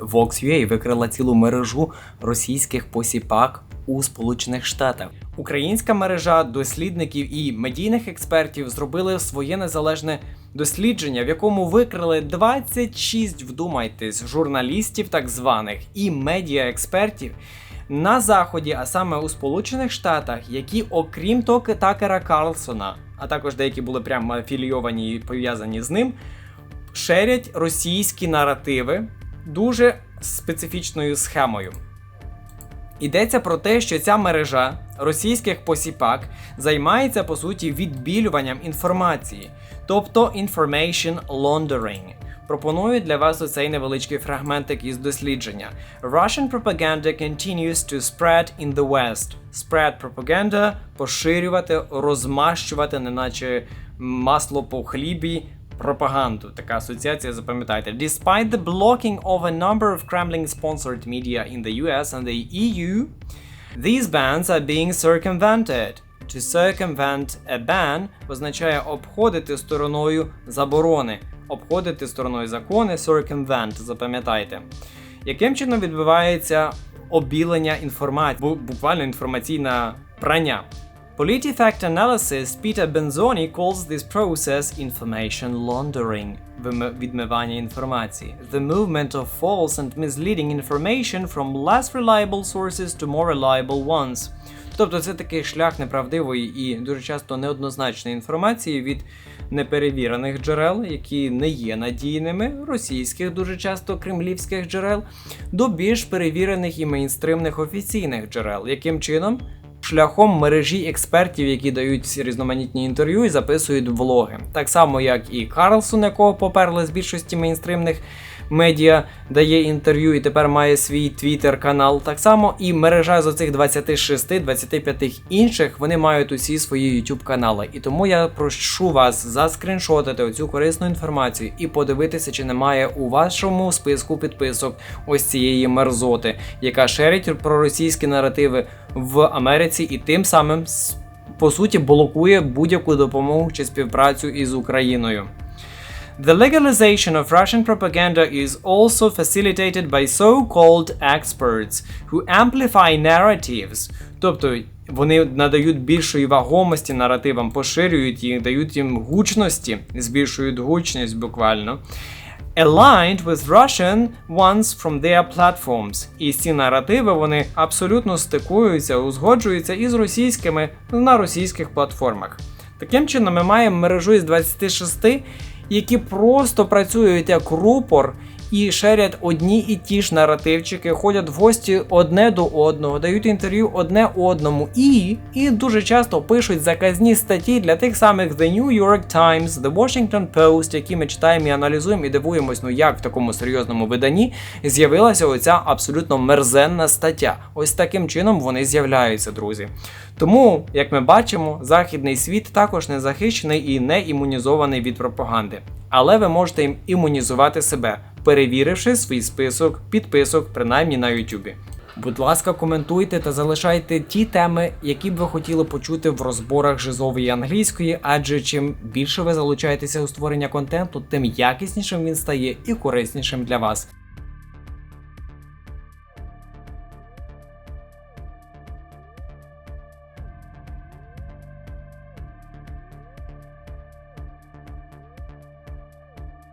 Vox.ua викрила цілу мережу російських посіпак у Сполучених Штатах. Українська мережа дослідників і медійних експертів зробили своє незалежне дослідження, в якому викрили 26, вдумайтесь, журналістів так званих і медіаекспертів на заході, а саме у Сполучених Штатах, які, окрім Токи Такера Карлсона, а також деякі були прямо афілійовані і пов'язані з ним, шерять російські наративи дуже специфічною схемою. Йдеться про те, що ця мережа російських посіпак займається по суті відбілюванням інформації, тобто information laundering. Пропоную для вас оцей невеличкий фрагментик із дослідження. Russian propaganda continues to spread in the West. Spread propaganda – поширювати, розмащувати, неначе масло по хлібі, пропаганду. Така асоціація, запам'ятайте. Despite the blocking of a number of Kremlin-sponsored media in the US and the EU, these bans are being circumvented. To circumvent a ban означає обходити стороною заборони, обходити стороною закони, circumvent, запам'ятайте. Яким чином відбувається обілення інформації, буквально інформаційне прання? PolitiFact analysis Peter Benzoni calls this process information laundering відмивання інформації. The movement of false and misleading information from less reliable sources to more reliable ones. Тобто це такий шлях неправдивої і дуже часто неоднозначної інформації від неперевірених джерел, які не є надійними, російських дуже часто кремлівських джерел, до більш перевірених і мейнстримних офіційних джерел. Яким чином? Шляхом мережі експертів, які дають різноманітні інтерв'ю і записують влоги. Так само, як і Карлсон, якого поперли з більшості мейнстримних медіа, дає інтерв'ю і тепер має свій твіттер-канал. Так само і мережа з оцих 26-25 інших, вони мають усі свої YouTube канали. І тому я прошу вас заскріншотити оцю корисну інформацію і подивитися, чи немає у вашому списку підписок ось цієї мерзоти, яка шерить проросійські наративи в Америці і тим самим по суті блокує будь-яку допомогу чи співпрацю із Україною. The legalization of Russian propaganda is also facilitated by so-called experts who amplify narratives. Тобто вони надають більшої вагомості наративам, поширюють їх, дають їм гучності, збільшують гучність буквально. Aligned with Russian ones from their platforms. І ці наративи вони абсолютно стикуються, узгоджуються із російськими на російських платформах. Таким чином, ми маємо мережу із 26, які просто працюють як рупор і шерять одні і ті ж наративчики, ходять в гості одне до одного, дають інтерв'ю одне одному і, і дуже часто пишуть заказні статті для тих самих The New York Times, The Washington Post, які ми читаємо і аналізуємо і дивуємось, ну як в такому серйозному виданні з'явилася оця абсолютно мерзенна стаття. Ось таким чином вони з'являються, друзі. Тому, як ми бачимо, західний світ також не захищений і не імунізований від пропаганди. Але ви можете їм імунізувати себе, перевіривши свій список підписок, принаймні на YouTube. Будь ласка, коментуйте та залишайте ті теми, які б ви хотіли почути в розборах жизової англійської, адже чим більше ви залучаєтеся у створення контенту, тим якіснішим він стає і кориснішим для вас.